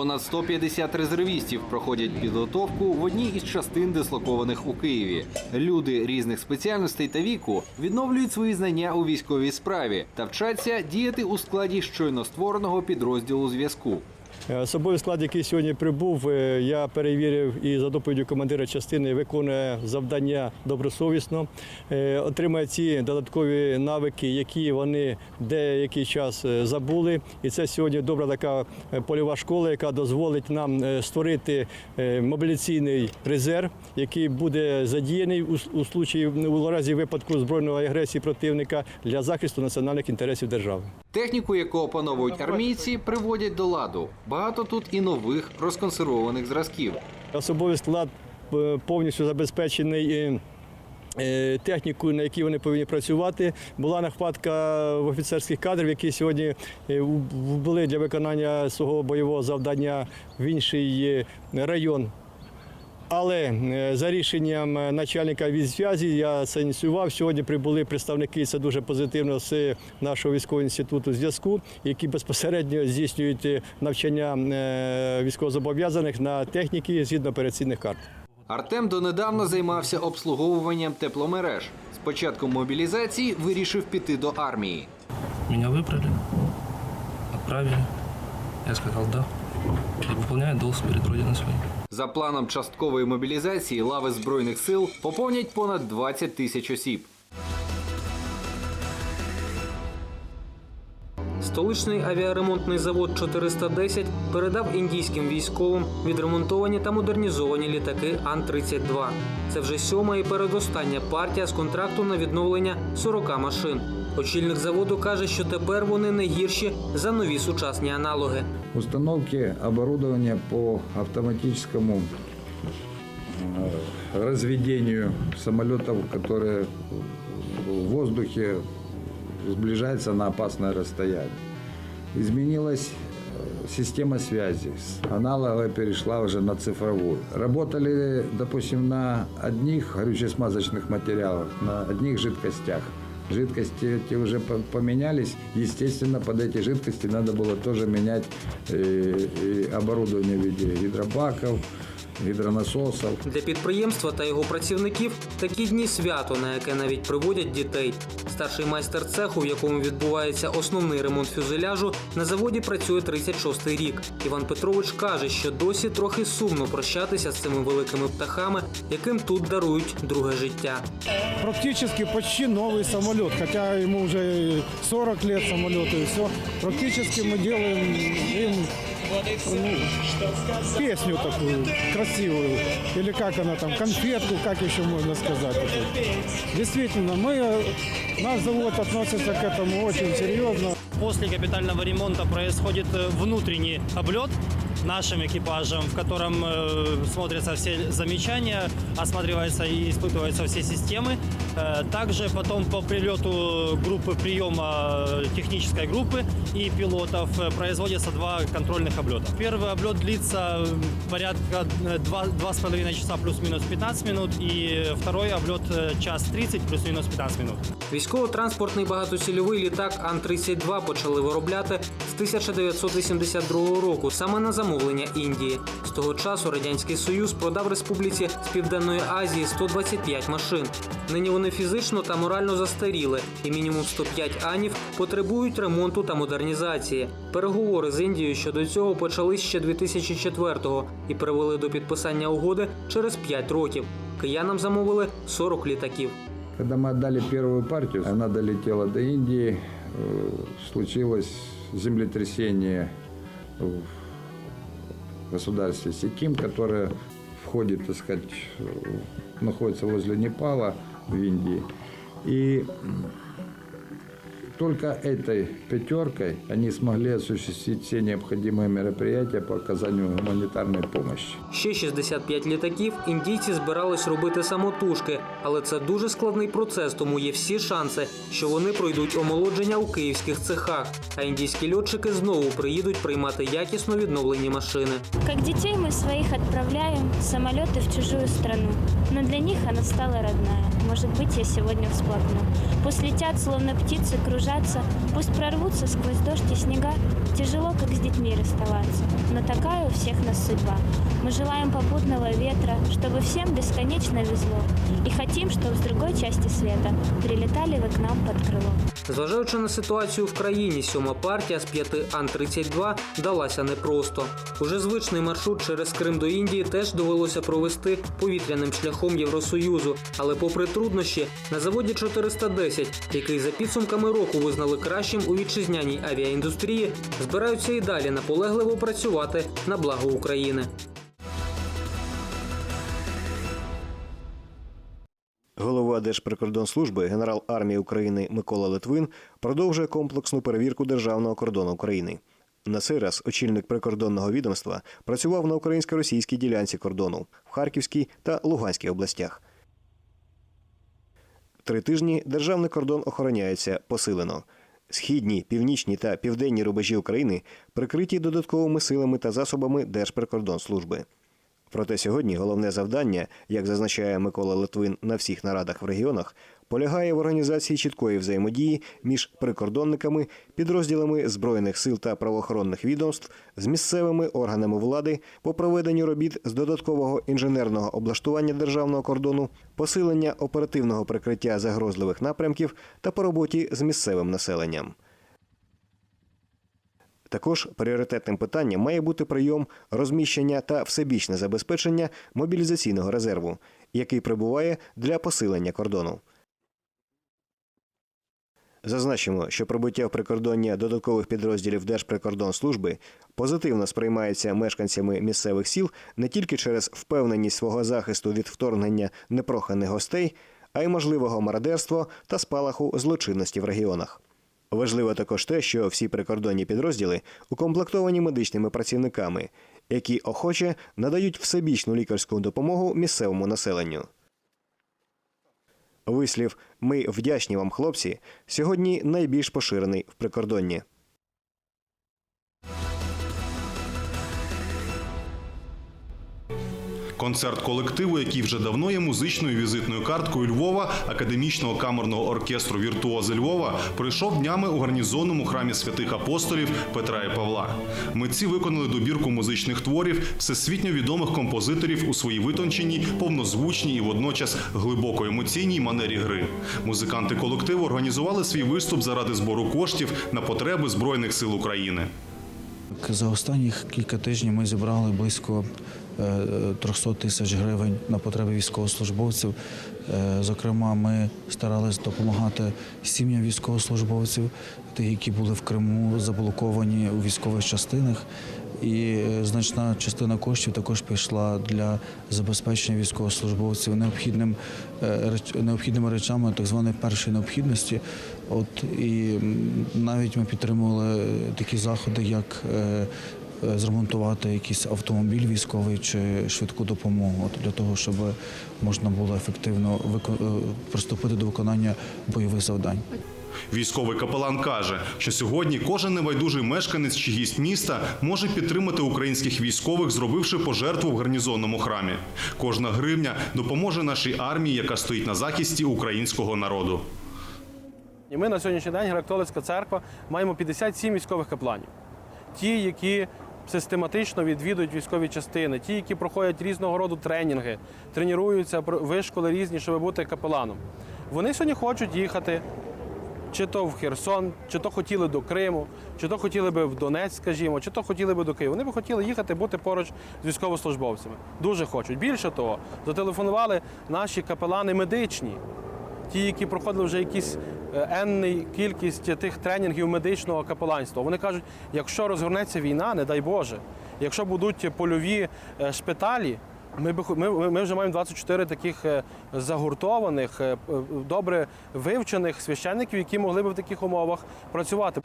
Понад 150 резервістів проходять підготовку в одній із частин, дислокованих у Києві. Люди різних спеціальностей та віку відновлюють свої знання у військовій справі та вчаться діяти у складі щойно створеного підрозділу зв'язку. Е, Особовий склад, який сьогодні прибув, е, я перевірив і за доповіддю командира частини виконує завдання добросовісно, е, отримує ці додаткові навики, які вони деякий час забули. І це сьогодні добра така польова школа, яка дозволить нам створити мобіляційний резерв, який буде задіяний у, случаї у разі випадку збройної агресії противника для захисту національних інтересів держави. Техніку, яку опановують армійці, приводять до ладу. Багато тут і нових розконсервованих зразків. Особовий склад е, повністю забезпечений. е, е, Технікою, на якій вони повинні працювати, була нахватка в офіцерських кадрів, які сьогодні були для виконання свого бойового завдання в інший район. Але е, за рішенням е, начальника відзв'язі я це ініціював. Сьогодні прибули представники, це дуже позитивно з нашого військового інституту зв'язку, які безпосередньо здійснюють е, навчання військовозобов'язаних на техніки згідно операційних карт. Артем донедавна займався обслуговуванням тепломереж. З початком мобілізації вирішив піти до армії. Меня выбрали, отправили. Я сказал да. И выполняю долг перед Родиной своей. За планом часткової мобілізації лави збройних сил поповнять понад 20 тисяч осіб. Столичний авіаремонтний завод 410 передав індійським військовим відремонтовані та модернізовані літаки Ан-32. Це вже сьома і передостання партія з контракту на відновлення 40 машин. Очільник заводу каже, що тепер вони не гірші за нові сучасні аналоги. установки оборудования по автоматическому э, разведению самолетов, которые в воздухе сближаются на опасное расстояние. Изменилась э, система связи. С аналоговой перешла уже на цифровую. Работали, допустим, на одних горюче-смазочных материалах, на одних жидкостях. Жидкости эти уже по- поменялись. Естественно, под эти жидкости надо было тоже менять э, и оборудование в виде гидробаков, гидронасосов. Для підприємства та його працівників такі дні свято, на яке навіть приводять дітей. Старший майстер цеху, в якому відбувається основний ремонт фюзеляжу, на заводі працює 36-й рік. Іван Петрович каже, що досі трохи сумно прощатися з цими великими птахами, яким тут дарують друге життя. практически почти новый самолет, хотя ему уже 40 лет самолету и все. Практически мы делаем им ну, песню такую красивую, или как она там, конфетку, как еще можно сказать. Действительно, мы, наш завод относится к этому очень серьезно. После капитального ремонта происходит э, внутренний облет нашим экипажем, в котором э, смотрятся все замечания, осматриваются и испытываются все системы. Э, также потом по прилету группы приема э, технической группы и пилотов э, производятся два контрольных облета. Первый облет длится э, порядка э, два, два с половиной часа плюс-минус 15 минут, и второй облет э, час 30 плюс-минус 15 минут. Військово-транспортний багатоцільовий літак Ан-32 почали виробляти з 1982 року саме на замовлення Індії. З того часу радянський союз продав республіці з південної Азії 125 машин. Нині вони фізично та морально застаріли, і мінімум 105 анів потребують ремонту та модернізації. Переговори з Індією щодо цього почались ще 2004-го і привели до підписання угоди через 5 років. Киянам замовили 40 літаків. Когда мы отдали первую партию, она долетела до Индии, э, случилось землетрясение в государстве Сиким, которое входит, так сказать, э, находится возле Непала в. И м, только этой пятеркой они смогли осуществить все необходимые мероприятия по оказанию гуманитарной помощи. Ще 65 літаків індійці збирались робити самотужки, але це дуже складний процес, тому є всі шанси, що вони пройдуть омолодження у київських цехах. А індійські льотчики знову приїдуть приймати якісно відновлені машини. Как детей мы своих отправляем самолеты в чужую страну. Но для них она стала родная. Может быть, я сегодня всплакну. Пусть летят, словно птицы, кружатся. Пусть прорвутся сквозь дождь и снега. Тяжело, как с детьми расставаться, но такая у всех нас судьба. Мы желаем попутного ветра, чтобы всем бесконечно везло. И хотим, чтобы с другой части света прилетали вы к нам под крыло. Зважаючи на ситуацію в країні, сьома партія з п'яти Ан-32 далася непросто. Уже звичний маршрут через Крим до Індії теж довелося провести повітряним шляхом Євросоюзу. Але попри труднощі, на заводі 410, який за підсумками року визнали кращим у вітчизняній авіаіндустрії, збираються і далі наполегливо працювати на благо України. Голова Держприкордонслужби, генерал армії України Микола Литвин продовжує комплексну перевірку державного кордону України. На цей раз очільник прикордонного відомства працював на українсько-російській ділянці кордону в Харківській та Луганській областях. Три тижні державний кордон охороняється посилено. Східні, північні та південні рубежі України прикриті додатковими силами та засобами Держприкордонслужби. Проте сьогодні головне завдання, як зазначає Микола Литвин на всіх нарадах в регіонах, полягає в організації чіткої взаємодії між прикордонниками, підрозділами збройних сил та правоохоронних відомств з місцевими органами влади по проведенню робіт з додаткового інженерного облаштування державного кордону, посилення оперативного прикриття загрозливих напрямків та по роботі з місцевим населенням. Також пріоритетним питанням має бути прийом, розміщення та всебічне забезпечення мобілізаційного резерву, який прибуває для посилення кордону. Зазначимо, що прибуття в прикордоння додаткових підрозділів Держприкордонслужби позитивно сприймається мешканцями місцевих сіл не тільки через впевненість свого захисту від вторгнення непроханих гостей, а й можливого мародерства та спалаху злочинності в регіонах. Важливо також те, що всі прикордонні підрозділи укомплектовані медичними працівниками, які охоче надають всебічну лікарську допомогу місцевому населенню. Вислів Ми вдячні вам, хлопці сьогодні найбільш поширений в прикордонні. Концерт колективу, який вже давно є музичною візитною карткою Львова, академічного камерного оркестру Віртуози Львова, пройшов днями у гарнізонному храмі святих апостолів Петра і Павла. Митці виконали добірку музичних творів всесвітньо відомих композиторів у своїй витонченій, повнозвучній і водночас глибоко емоційній манері гри. Музиканти колективу організували свій виступ заради збору коштів на потреби збройних сил України. За останніх кілька тижнів ми зібрали близько 300 тисяч гривень на потреби військовослужбовців. Е, Зокрема, ми старалися допомагати сім'ям військовослужбовців, тих, які були в Криму, заблоковані у військових частинах. І е, значна частина коштів також пішла для забезпечення військовослужбовців необхідним, е, необхідними речами так званої першої необхідності. От і навіть ми підтримували такі заходи, як е, е, зремонтувати якийсь автомобіль військовий чи швидку допомогу для того, щоб можна було ефективно е, приступити до виконання бойових завдань. Військовий капелан каже, що сьогодні кожен небайдужий мешканець чи гість міста може підтримати українських військових, зробивши пожертву в гарнізонному храмі. Кожна гривня допоможе нашій армії, яка стоїть на захисті українського народу. І ми на сьогоднішній день Греко-католицька церква маємо 57 військових капланів. Ті, які систематично відвідують військові частини, ті, які проходять різного роду тренінги, тренуються, вишколи різні, щоб бути капеланом. Вони сьогодні хочуть їхати чи то в Херсон, чи то хотіли до Криму, чи то хотіли би в Донецьк, скажімо, чи то хотіли би до Києва. Вони б хотіли їхати бути поруч з військовослужбовцями. Дуже хочуть. Більше того, зателефонували наші капелани медичні, ті, які проходили вже якісь е, енний кількість тих тренінгів медичного капеланства. Вони кажуть, якщо розгорнеться війна, не дай Боже, якщо будуть польові е, шпиталі. Ми, ми, ми вже маємо 24 таких е, загуртованих, добре вивчених священників, які могли б в таких умовах працювати.